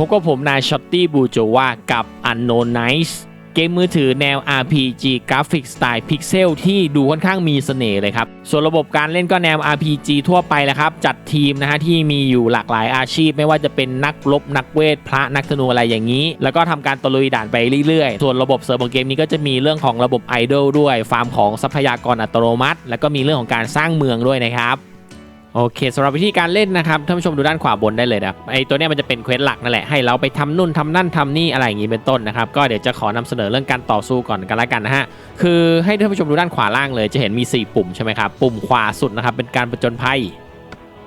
พบกับผมนายช็อตตี้บูโจวากับ Unknown Nights เกมมือถือแนว RPG กราฟิกสไตล์พิกเซลที่ดูค่อนข้างมีเสน่ห์เลยครับ ส่วนระบบการเล่นก็แนว RPG ทั่วไปแหละครับ จัดทีมนะฮะที่มีอยู่หลากหลายอาชีพ ไม่ว่าจะเป็นนักรบนักเวท พระนักธนูอะไรอย่างนี้ แล้วก็ทำการตะลุยด่านไปเรื่อยๆ ส่วนระบบเสริมของเกมนี้ก็จะมีเรื่องของระบบไอดอลด้วยฟาร์มของทรัพยากรอัตโนมัติ แล้วก็มีเรื่องของการสร้างเมืองด้วยนะครับ โอเคสำหรับวิธีการเล่นนะครับท่านผู้ชมดูด้านขวาบนได้เลยนะไอตัวเนี้ยมันจะเป็นเควสหลักนั่นแหละให้เราไปทำนู่นทำนั่นทำนี่อะไรอย่างนี้เป็นต้นนะครับก็เดี๋ยวจะขอนำเสนอเรื่องการต่อสู้ก่อนกันละกันนะฮะคือให้ท่านผู้ชมดูด้านขวาล่างเลย จะเห็นมี 4 ปุ่มใช่ไหมครับปุ่มขวาสุดนะครับเป็นการประจนภัย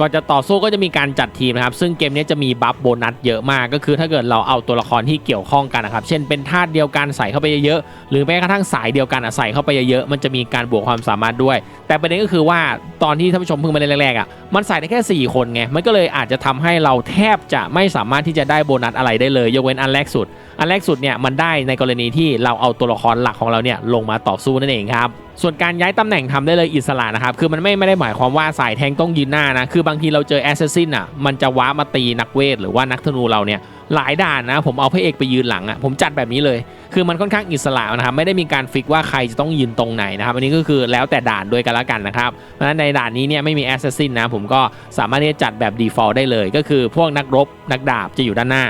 ก่อนจะต่อสู้ก็จะมีการจัดทีมนะครับ ซึ่งเกมนี้จะมีบัฟโบนัสเยอะมาก ก็คือถ้าเกิดเราเอาตัวละครที่เกี่ยวข้องกันนะครับ เช่นเป็นธาตุเดียวกันใส่เข้าไปเยอะๆ หรือแม้กระทั่งสายเดียวกันใส่เข้าไปเยอะๆ มันจะมีการบวกความสามารถด้วย แต่ประเด็นก็คือว่าตอนที่ท่านผู้ชมเพิ่งมาเล่นแรกๆอะ มันใส่ได้แค่ 4 คนไง มันก็เลยอาจจะทำให้เราแทบจะไม่สามารถที่จะได้โบนัสอะไรได้เลย ยกเว้นอันแรกสุด อันแรกสุดเนี่ยมันได้ในกรณีที่เราเอาตัวละครหลักของเราเนี่ยลงมาต่อสู้นั่นเองครับ ส่วนการย้ายตำแหน่งทำได้เลยอิสระนะครับ คือมันไม่ไม่ได้หมายความว่าสายแทงต้องยืนหน้านะ คือบางทีเราเจอแอสซัสซินอะ มันจะว้ามาตีนักเวทหรือว่านักธนูเราเนี่ยหลายด่านนะ ผมเอาพระเอกไปยืนหลังอะ ผมจัดแบบนี้เลย คือมันค่อนข้างอิสระนะครับ ไม่ได้มีการฟิกว่าใครจะต้องยืนตรงไหนนะครับ อันนี้ก็คือแล้วแต่ด่านด้วยกันละกันนะครับ เพราะฉะนั้นในด่านนี้เนี่ยไม่มีแอสซัสซินนะ ผมก็สามารถที่จะจัดแบบ default ได้เลย ก็คือพวกนักรบนักดาบจะอยู่ด้านหน้า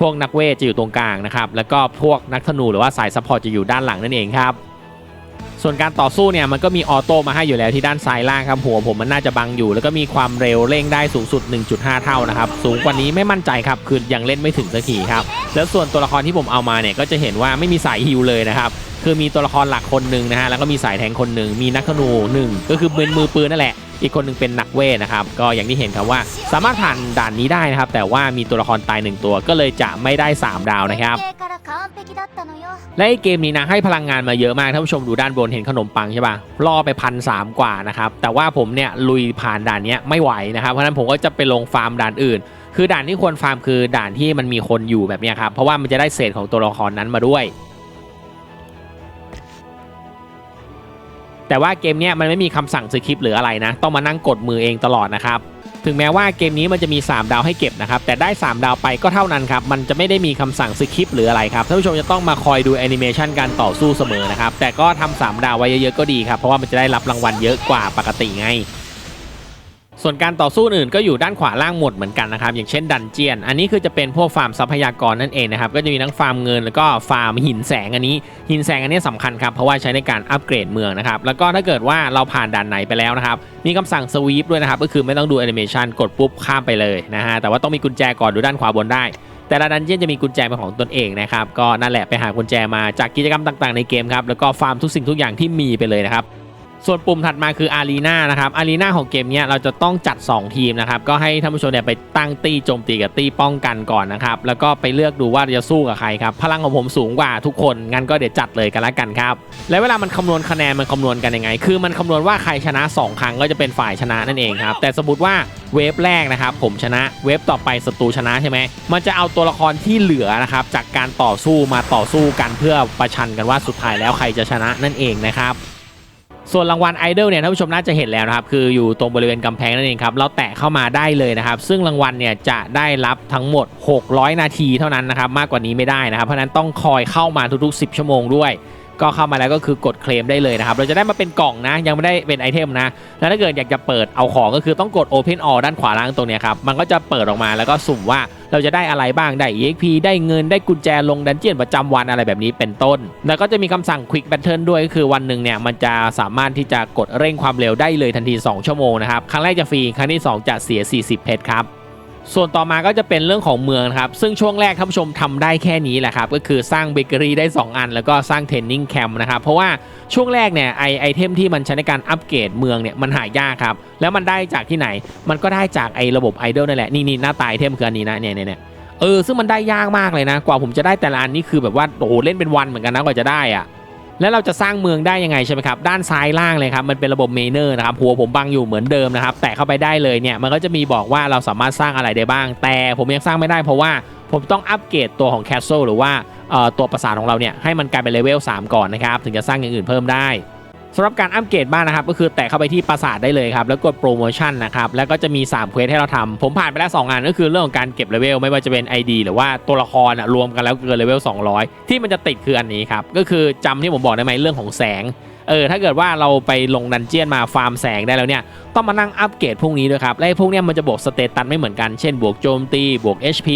พวกนักเวทจะอยู่ตรงกลางนะครับ แล้วก็พวกนักธนูหรือว่าสายซัพพอร์ตจะอยู่ด้านหลังนั่นเองครับ ส่วนการต่อสู้เนี่ยมันก็มีออโต้มาให้อยู่แล้วที่ด้านซ้ายล่างครับหัวผมมันน่าจะบังอยู่ แล้วก็มีความเร็วเร่งได้สูงสุด 1.5 เท่านะครับสูงกว่านี้ไม่มั่นใจครับคือยังเล่นไม่ถึงสักทีครับแล้วส่วนตัวละครที่ผมเอามาเนี่ยก็จะเห็นว่าไม่มีสายฮิวเลยนะครับคือมีตัวละครหลักคนหนึ่งนะฮะแล้วก็มีสายแทงคนหนึ่งมีนักธนูหนึ่งก็คือเป็นมือปืนนั่นแหละ อีกคนนึงเป็นนักเวทนะครับ ก็อย่างที่เห็นครับว่าสามารถผ่านด่านนี้ได้นะครับ แต่ว่ามีตัวละครตาย 1 ตัวก็เลยจะไม่ได้ 3 ดาวนะครับและเกมนี้นะให้พลังงานมาเยอะมากท่านผู้ชมดูด้านบนเห็นขนมปังใช่ปะล่อไปพันสามกว่านะครับแต่ว่าผมเนี่ยลุยผ่านด่านนี้ไม่ไหวนะครับเพราะฉะนั้นผมก็จะไปลงฟาร์มด่านอื่น คือด่านที่ควรฟาร์มคือด่านที่มันมีคนอยู่แบบนี้ครับเพราะว่ามันจะได้เศษของตัวละครนั้นมาด้วย แต่ว่าเกมนี้มันไม่มีคำสั่งสคริปต์หรืออะไรนะ ต้องมานั่งกดมือเองตลอดนะครับ ถึงแม้ว่าเกมนี้มันจะมี 3 ดาวให้เก็บนะครับ แต่ได้ 3 ดาวไปก็เท่านั้นครับ มันจะไม่ได้มีคำสั่งสคริปต์หรืออะไรครับ ท่านผู้ชมจะต้องมาคอยดูแอนิเมชันการต่อสู้เสมอนะครับ แต่ก็ทำ3ดาวไว้เยอะๆก็ดีครับ เพราะว่ามันจะได้รับรางวัลเยอะกว่าปกติไง ส่วนการต่อสู้อื่นก็อยู่ด้านขวาล่างหมดเหมือนกันนะครับ อย่างเช่นดันเจียน อันนี้คือจะเป็นพวกฟาร์มทรัพยากรนั่นเองนะครับ ก็จะมีทั้งฟาร์มเงินแล้วก็ฟาร์มหินแสงอันนี้ หินแสงอันนี้สำคัญครับ เพราะว่าใช้ในการอัปเกรดเมืองนะครับ แล้วก็ถ้าเกิดว่าเราผ่านด่านไหนไปแล้วนะครับ มีคำสั่งสวีปด้วยนะครับ ก็คือไม่ต้องดูแอนิเมชันกดปุ๊บข้ามไปเลยนะฮะ แต่ว่าต้องมีกุญแจก่อนดูด้านขวาบนได้ แต่ละดันเจียนจะมีกุญแจเป็นของตนเองนะครับ ก็นั่นแหละไปหากุญแจมาจากกิจกรรมต่าง ๆในเกมครับ แล้วก็ฟาร์มทุกสิ่งทุกอย่างที่มีไปเลยนะครับ ส่วนปุ่มถัดมาคืออารีนานะครับอารีนาของเกมนี้เราจะต้องจัด 2 ทีมนะครับก็ให้ท่านผู้ชมเนี่ยไปตั้งตีโจมตีกับตีป้องกันก่อนนะครับแล้วก็ไปเลือกดูว่าจะสู้กับใครครับพลังของผมสูงกว่าทุกคนงั้นก็เดี๋ยวจัดเลยกันละกันครับแล้วเวลามันคำนวณคะแนนมันคำนวณกันยังไง คือมันคำนวณว่าใครชนะ 2 ครั้งก็จะเป็นฝ่ายชนะนั่นเองครับแต่สมมติว่าเวฟแรกนะครับผมชนะเวฟต่อไปศัตรูชนะใช่ไหมมันจะเอาตัวละครที่เหลือนะครับจากการต่อสู้มาต่อสู้กันเพื่อประชันกันว่าสุดท้ายแล้วใครจะชนะนั่นเองนะครับ ส่วนรางวัลไอดอลเนี่ยท่านผู้ชมน่าจะเห็นแล้วนะครับ คืออยู่ตรงบริเวณกำแพงนั่นเองครับ เราแตะเข้ามาได้เลยนะครับ ซึ่งรางวัลเนี่ยจะได้รับทั้งหมด 600 นาทีเท่านั้นนะครับ มากกว่านี้ไม่ได้นะครับ เพราะนั้นต้องคอยเข้ามาทุกๆ 10 ชั่วโมงด้วย ก็เข้ามาแล้วก็คือกดเคลมได้เลยนะครับ เราจะได้มาเป็นกล่องนะ ยังไม่ได้เป็นไอเทมนะ แล้วถ้าเกิดอยากจะเปิดเอาของก็คือต้องกด Open All ด้านขวาล่างตรงนี้ครับ มันก็จะเปิดออกมาแล้วก็สุ่มว่าเราจะได้อะไรบ้าง ได้ EXP ได้เงิน ได้กุญแจลงดันเจียนประจำวันอะไรแบบนี้เป็นต้น แล้วก็จะมีคำสั่ง Quick Battle ด้วยก็คือวันหนึ่งเนี่ยมันจะสามารถที่จะกดเร่งความเร็วได้เลยทันที 2 ชั่วโมงนะครับ ครั้งแรกจะฟรี ครั้งที่ 2 จะเสีย 40 เพชรครับ ส่วนต่อมาก็จะเป็นเรื่องของเมืองครับ ซึ่งช่วงแรกท่านผู้ชมทำได้แค่นี้แหละครับ ก็คือสร้างเบเกอรี่ได้ 2 อัน แล้วก็สร้างเทรนนิ่งแคมป์นะครับ เพราะว่าช่วงแรกเนี่ยไอไอเทมที่มันใช้ในการอัปเกรดเมืองเนี่ยมันหายากครับ แล้วมันได้จากที่ไหน มันก็ได้จากไอระบบไอดอลนั่นแหละ นี่นี่หน้าตาไอเทมคืออันนี้นะเนี่ยเนี่ยเนี่ยเออซึ่งมันได้ยากมากเลยนะ กว่าผมจะได้แต่ละอันนี่คือแบบว่าโอ้โหเล่นเป็นวันเหมือนกันนะกว่าจะได้อะ แล้วเราจะสร้างเมืองได้ยังไงใช่ไหมครับด้านซ้ายล่างเลยครับมันเป็นระบบเมเนอร์นะครับหัวผมบังอยู่เหมือนเดิมนะครับแตะเข้าไปได้เลยเนี่ยมันก็จะมีบอกว่าเราสามารถสร้างอะไรได้บ้าง แต่ผมยังสร้างไม่ได้เพราะว่าผมต้องอัปเกรดตัวของแคสเซิลหรือว่าตัวปราสาทของเราเนี่ยให้มันกลายเป็นเลเวล3ก่อนนะครับถึงจะสร้างอย่างอื่นเพิ่มได้ สำหรับการอัปเกรดบ้านนะครับก็คือแตะเข้าไปที่ปราสาทได้เลยครับแล้วกดโปรโมชั่นนะครับแล้วก็จะมี3เควสให้เราทำผมผ่านไปแล้ว2งานก็คือเรื่องของการเก็บเลเวลไม่ว่าจะเป็น ID หรือว่าตัวละครอะรวมกันแล้วเกินเลเวล200 ที่มันจะติดคืออันนี้ครับก็คือจำที่ผมบอกได้ไหมเรื่องของแสงเออถ้าเกิดว่าเราไปลงดันเจียนมาฟาร์มแสงได้แล้วเนี่ยต้องมานั่งอัปเกรดพวกนี้ด้วยครับและพวกเนี้ยมันจะบวกสเตตัสไม่เหมือนกันเช่น บวกโจมตีบวก HP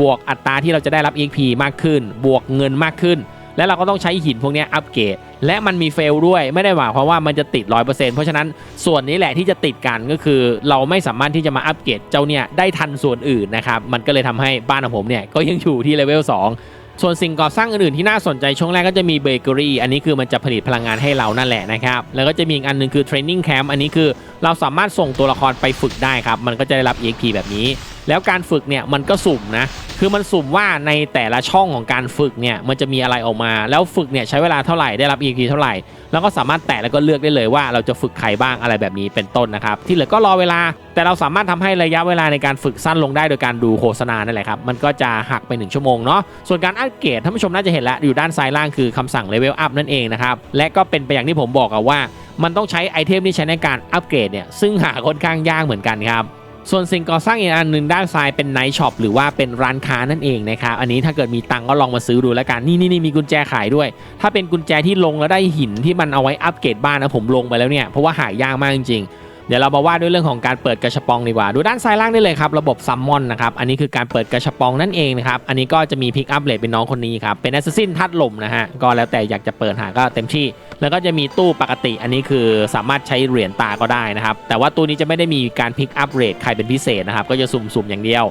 บวกอัตราที่เราจะได้รับ EXP มากขึ้น บวกเงินมากขึ้น และเราก็ต้องใช้หินพวกนี้อัปเกรดและมันมีเฟลด้วยไม่ได้หมายความว่ามันจะติด 100%เพราะฉะนั้นส่วนนี้แหละที่จะติดกันก็คือ เราไม่สามารถที่จะมาอัปเกรดเจ้าเนี่ยได้ทันส่วนอื่นนะครับมันก็เลยทำให้บ้านของผมเนี่ยก็ยังอยู่ที่เลเวล2ส่วนสิ่งก่อสร้างอื่นๆที่น่าสนใจช่วงแรกก็จะมีเบเกอรี่อันนี้คือมันจะผลิตพลังงานให้เรานั่นแหละนะครับ แล้วก็จะมีอีกอันหนึงคือเทรนนิ่งแคมป์อันนี้คือเราสามารถส่งตัวละครไปฝึกได้ครับ มันก็จะได้รับ EXP แบบนี้ แล้วการฝึกเนี่ยมันก็สุ่มนะ คือมันสุ่มว่าในแต่ละช่องของการฝึกเนี่ยมันจะมีอะไรออกมา แล้วฝึกเนี่ยใช้เวลาเท่าไหร่ได้รับ EXP เท่าไหร่ แล้วก็สามารถแตะแล้วก็เลือกได้เลยว่าเราจะฝึกใครบ้างอะไรแบบนี้เป็นต้นนะครับ ที่เหลือก็รอเวลา แต่เราสามารถทำให้ระยะเวลาในการฝึกสั้นลงได้โดยการดูโฆษณานั่นแหละครับ มันก็จะหักไป 1 ชั่วโมงเนาะ ส่วนการอัปเกรดท่านผู้ชมน่าจะเห็นแล้วอยู่ด้านซ้ายล่างคือคำสั่งเลเวลอัพนั่นเองนะครับ และก็เป็นไปอย่างที่ผมบอกอะว่า มันต้องใช้ไอเทมที่ใช้ในการอัปเกรดเนี่ยซึ่งหาค่อนข้างยากเหมือนกันครับส่วนสิ่งก่อสร้างอีกอันหนึ่งด้านซ้ายเป็นไนท์ช็อปหรือว่าเป็นร้านค้านั่นเองนะครับอันนี้ถ้าเกิดมีตังก็ลองมาซื้อดูแล้วกันนี่นี่นี่มีกุญแจขายด้วย ถ้าเป็นกุญแจที่ลงแล้วได้หินที่มันเอาไว้อัปเกรดบ้านนะผมลงไปแล้วเนี่ยเพราะว่าหายากมากจริงๆ เดี๋ยวเรามาว่าด้วยเรื่องของการเปิดกระชับปองดีกว่า ดูด้านซ้ายล่างได้เลยครับ ระบบซัมมอนนะครับ อันนี้คือการเปิดกระชับปองนั่นเองนะครับ อันนี้ก็จะมีพิกอัพเลทเป็นน้องคนนี้ครับ เป็นแอสซัสซินทัดลมนะฮะ ก็แล้วแต่อยากจะเปิดหาก็เต็มที่ แล้วก็จะมีตู้ปกติ อันนี้คือสามารถใช้เหรียญตาก็ได้นะครับ แต่ว่าตู้นี้จะไม่ได้มีการพิกอัพเรทใครเป็นพิเศษนะครับ ก็จะสุ่มๆอย่างเดียว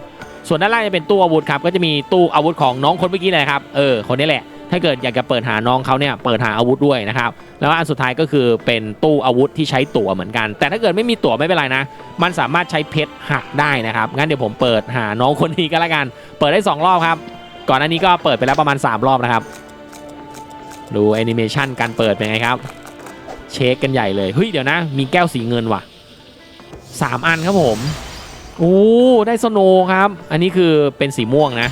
ส่วนด้านล่างจะเป็นตู้อาวุธครับ ก็จะมีตู้อาวุธของน้องคนเมื่อกี้เลยครับ เออ คนนี้แหละ ถ้าเกิดอยากจะเปิดหาน้องเขาเนี่ยเปิดหาอาวุธด้วยนะครับแล้วอันสุดท้ายก็คือเป็นตู้อาวุธที่ใช้ตั๋วเหมือนกัน แต่ถ้าเกิดไม่มีตั๋วไม่เป็นไรนะ มันสามารถใช้เพชรหักได้นะครับงั้นเดี๋ยวผมเปิดหาน้องคนนี้ก็แล้วกัน เปิดได้ 2 รอบครับ ก่อนหน้านี้ก็เปิดไปแล้วประมาณ 3 รอบนะครับ ดูแอนิเมชันการเปิดเป็นไงครับ เช็คกันใหญ่เลยเฮ้ยเดี๋ยวนะ มีแก้วสีเงินว่ะ 3 อันครับผมโอ้ได้สโนครับ อันนี้คือเป็นสีม่วงนะ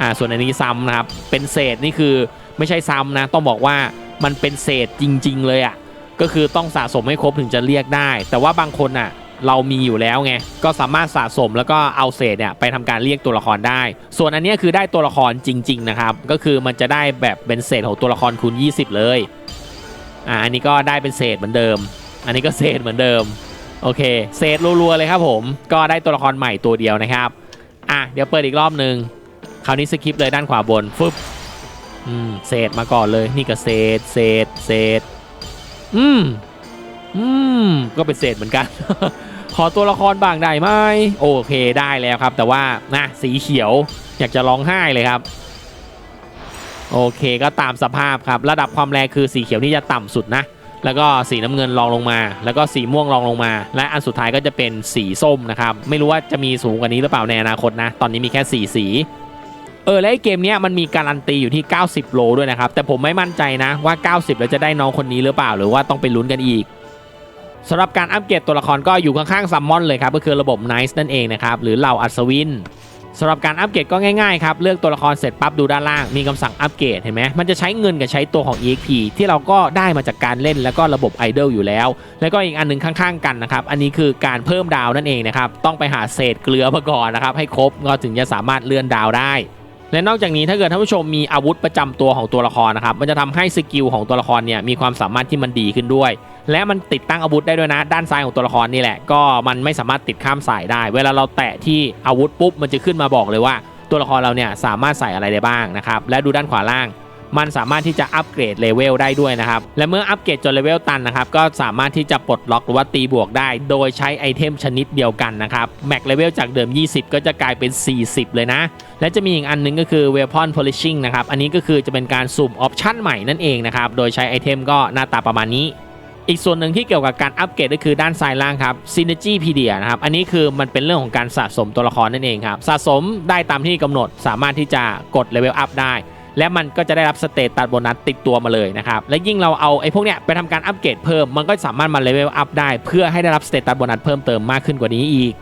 อ่าส่วนอันนี้ซ้ำนะครับ เป็นเศษนี่คือไม่ใช่ซ้ำนะ ต้องบอกว่ามันเป็นเศษจริง ๆ เลยอะ่ะก็คือต้องสะสมให้ครบถึงจะเรียกได้ แต่ว่าบางคนอะเรามีอยู่แล้วไง ก็สามารถสะสมแล้วก็เอาเศษเนี่ยไปทำการเรียกตัวละครได้ ส่วนอันนี้คือได้ตัวละครจริง ๆ นะครับ ก็คือมันจะได้แบบเป็นเศษของตัวละครคูณ20 เลย อ่า อันนี้ก็ได้เป็นเศษเหมือนเดิม อันนี้ก็เศษเหมือนเดิม โอเค เศษรัวๆเลยครับผม ก็ได้ตัวละครใหม่ตัวเดียวนะครับ อะ เดี๋ยวเปิดอีกรอบหนึ่ง คราวนี้สคิปเลยด้านขวาบนฟึบอืมเศษมาก่อนเลยนี่ก็เศษเศษเศษอืมอืมก็เป็นเศษเหมือนกัน ขอตัวละครบางได้ไหมโอเคได้แล้วครับ แต่ว่านะสีเขียวอยากจะร้องไห้เลยครับ โอเคก็ตามสภาพครับ ระดับความแรงคือสีเขียวนี่จะต่ำสุดนะ แล้วก็สีน้ำเงินรองลงมา แล้วก็สีม่วงรองลงมา และอันสุดท้ายก็จะเป็นสีส้มนะครับ ไม่รู้ว่าจะมีสูงกว่านี้หรือเปล่าในอนาคตนะ ตอนนี้มีแค่สีสี เออและไอเกมเนี้ยมันมีการันตีอยู่ที่ 90 โลด้วยนะครับ แต่ผมไม่มั่นใจนะว่า 90 แล้วจะได้น้องคนนี้หรือเปล่า หรือว่าต้องไปลุ้นกันอีกสำหรับการอัปเกรดตัวละครก็อยู่ข้างๆซัมมอนเลยครับก็คือระบบ Nice นั่นเองนะครับหรือเหล่าอัศวินสำหรับการอัปเกรดก็ง่ายๆครับเลือกตัวละครเสร็จปั๊บดูด้านล่างมีคำสั่งอัปเกรดเห็นไหมมันจะใช้เงินกับใช้ตัวของ EXP ที่เราก็ได้มาจากการเล่นแล้วก็ระบบไอดอลอยู่แล้ว แล้วก็อีกอันหนึงข้างๆ กันนะครับอันนี้คือการเพิ่มดาวนั่นเองนะครับต้องไปหาเศษเกลือมาก่อนนะครับให้ครบก็ถึงจะสามารถเลื่อนดาวได้ และนอกจากนี้ถ้าเกิดท่านผู้ชมมีอาวุธประจำตัวของตัวละครนะครับมันจะทำให้สกิลของตัวละครเนี่ยมีความสามารถที่มันดีขึ้นด้วย และมันติดตั้งอาวุธได้ด้วยนะ ด้านซ้ายของตัวละครนี่แหละก็มันไม่สามารถติดข้ามสายได้ เวลาเราแตะที่อาวุธปุ๊บมันจะขึ้นมาบอกเลยว่า ตัวละครเราเนี่ยสามารถใส่อะไรได้บ้างนะครับและดูด้านขวาล่าง มันสามารถที่จะอัปเกรดเลเวลได้ด้วยนะครับ และเมื่ออัปเกรดจนเลเวลตันนะครับ ก็สามารถที่จะปลดล็อกหรือว่าตีบวกได้ โดยใช้ไอเทมชนิดเดียวกันนะครับ แม็กเลเวลจากเดิม 20 ก็จะกลายเป็น 40 เลยนะ และจะมีอีกอันหนึงก็คือ Weapon Polishing นะครับ อันนี้ก็คือจะเป็นการสุ่มออปชั่นใหม่นั่นเองนะครับ โดยใช้ไอเทมก็หน้าตาประมาณนี้อีกส่วนหนึ่งที่เกี่ยวกับการอัปเกรดก็คือด้านซ้ายล่างครับ Synergy Pedia นะครับ อันนี้คือมันเป็นเรื่องของการสะสมตัวละครนั่นเองครับ สะสมได้ตามที่กำหนดสามารถที่จะกดเลเวลอัพได้ และมันก็จะได้รับสเตตัสโบนัสติดตัวมาเลยนะครับ และยิ่งเราเอาไอ้พวกเนี้ยไปทำการอัปเกรดเพิ่ม มันก็สามารถมาเลเวลอัพได้ เพื่อให้ได้รับสเตตัสโบนัสเพิ่มเติมมากขึ้นกว่านี้อีก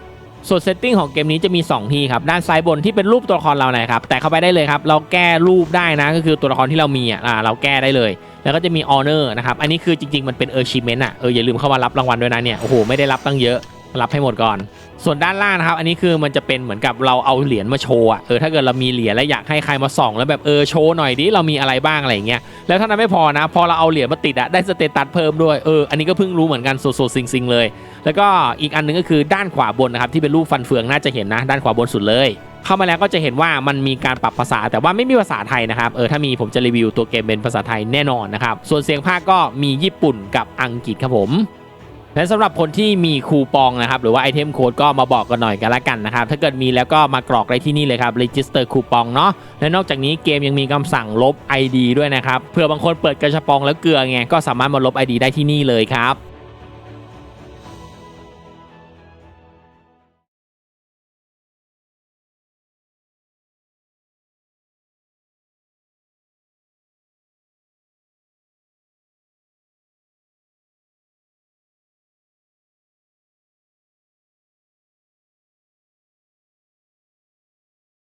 ส่วนเซตติ้งของเกมนี้จะมี 2 ที่ครับ ด้านซ้ายบนที่เป็นรูปตัวละครเรานะครับ แต่เข้าไปได้เลยครับ เราแก้รูปได้นะ ก็คือตัวละครที่เรามีอะเราแก้ได้เลย แล้วก็จะมีออเนอร์นะครับ อันนี้คือจริง ๆ มันเป็นเออร์ชิเมนต์อะเอออย่าลืมเข้ามารับรางวัลด้วยนะเนี่ย โอ้โห ไม่ได้รับตั้งเยอะ รับให้หมดก่อน ส่วนด้านล่างนะครับ อันนี้คือมันจะเป็นเหมือนกับเราเอาเหรียญมาโชว์อะเออถ้าเกิดเรามีเหรียญแล้วอยากให้ใครมาส่องแล้วแบบเออโชว์หน่อยดิเรามีอะไรบ้างอะไรอย่างเงี้ยแล้วเท่านั้นไม่พอนะ พอเราเอาเหรียญมาติดอะได้สเตตัสเพิ่มด้วยเอออันนี้ก็เพิ่งรู้เหมือนกันโซโซซิงซิงเลย แล้วก็อีกอันหนึงก็คือด้านขวาบนนะครับที่เป็นรูปฟันเฟืองน่าจะเห็นนะ ด้านขวาบนสุดเลยเข้ามาแล้วก็จะเห็นว่ามันมีการปรับภาษาแต่ว่าไม่มีภาษาไทยนะครับเออถ้ามีผมจะรีวิวตัวเกมเป็นภาษาไทยแน่นอนนะครับส่วนเสียงภาคก็มีญี่ปุ่นกับอังกฤษครับผม และสำหรับคนที่มีคูปองนะครับหรือว่าไอเทมโค้ดก็มาบอกกันหน่อยกันละกันนะครับถ้าเกิดมีแล้วก็มากรอกได้ที่นี่เลยครับ register คูปองเนาะและนอกจากนี้เกมยังมีคำสั่งลบ ID ด้วยนะครับเผื่อบางคนเปิดกระชับปองแล้วเกลือไงก็สามารถมาลบ ID ได้ที่นี่เลยครับ